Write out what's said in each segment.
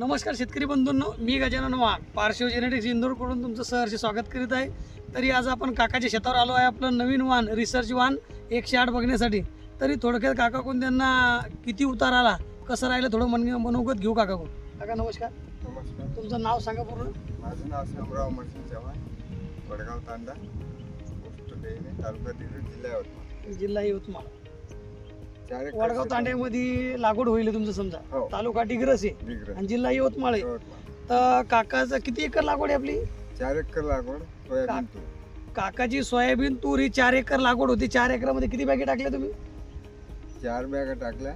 नमस्कार शेतकरी बंधूंनो मी गजानन वाघ. पार्श्व जेनेटिक्स इंदोरकडून तुमचं सहर्ष स्वागत करीत आहे. तरी आज आपण काकाच्या शेतावर आलो आहे आपलं नवीन वाहन रिसर्च वाहन एकशे आठ बघण्यासाठी. तरी थोडक्यात काकाकडून त्यांना किती उतार आला कसं राहिलं थोडं मन मनोगत घेऊ काकाकडून. काका नमस्कार. नमस्कार. तुमचं नाव सांगा पूर्ण. माझं नाव शामराव मर्सिंग चव्हाण वडगाव तांडा तालुका जिल्हा यवतमाळ. जिल्हा यवतमाळ. वडगाव क्षेत्र- तांड्यामध्ये लागवड होईल तुमचं समजा. हो. तालुका डिग्रस आहे आणि जिल्हा यवतमाळ आहे. यवतमाळ. तर काकाचं किती एकर लागवड आहे आपली? चार एकर लागवड सोयाबीन तूर. काकाची सोयाबीन तूर ही चार एकर लागवड होती. चार एकरामध्ये किती बॅगे टाकल्या तुम्ही? चार बॅगा टाकल्या.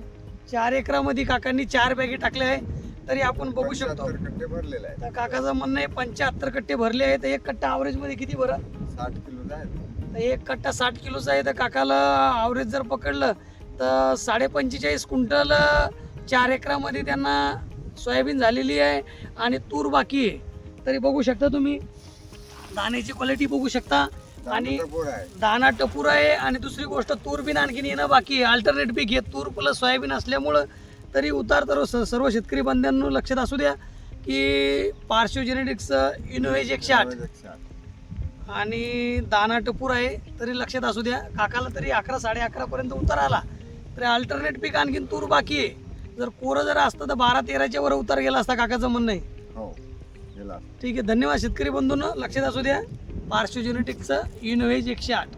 चार एकरामध्ये काकांनी चार बॅगे टाकल्या आहे. तरी आपण बघू शकतो. कट्टे भरलेले आहे तर काकाचं म्हणणं आहे पंच्याहत्तर कट्टे भरले आहे तर एक कट्टा average मध्ये किती भरा? साठ किलो आहे. एक कट्टा साठ किलोचा आहे. तर काकाला आवरेज जर पकडलं तर साडे पंचेचाळीस क्विंटल चार एकरामध्ये त्यांना सोयाबीन झालेली आहे आणि तूर बाकी आहे. तरी बघू शकता तुम्ही. दाण्याची क्वालिटी बघू शकता. आणि दाना टपूर आहे आणि दुसरी गोष्ट तूर बिन आणखीन येणं बाकी आहे. अल्टरनेट पीक हे तूर प्लस सोयाबीन असल्यामुळं तरी उतार तर सर्व शेतकरी बांधवांनो लक्षात असू द्या की पार्श्व जेनेटिक्स इनोव्हेज एकशे आठ आणि दाना टपूर आहे तरी लक्षात असू द्या. काकाला तरी अकरा साडे अकरा पर्यंत उतार आला. तरी अल्टरनेट पीक आणखीन तूर बाकी आहे. जर कोरं जर असतं तर बारा तेराच्या वर उतार गेला असता काकाचं म्हणणं आहे. हो गेला ठीक आहे धन्यवाद शेतकरी बंधूंनो. लक्षात असू द्या पार्श्व जेनेटिक्सचं एकशे आठ.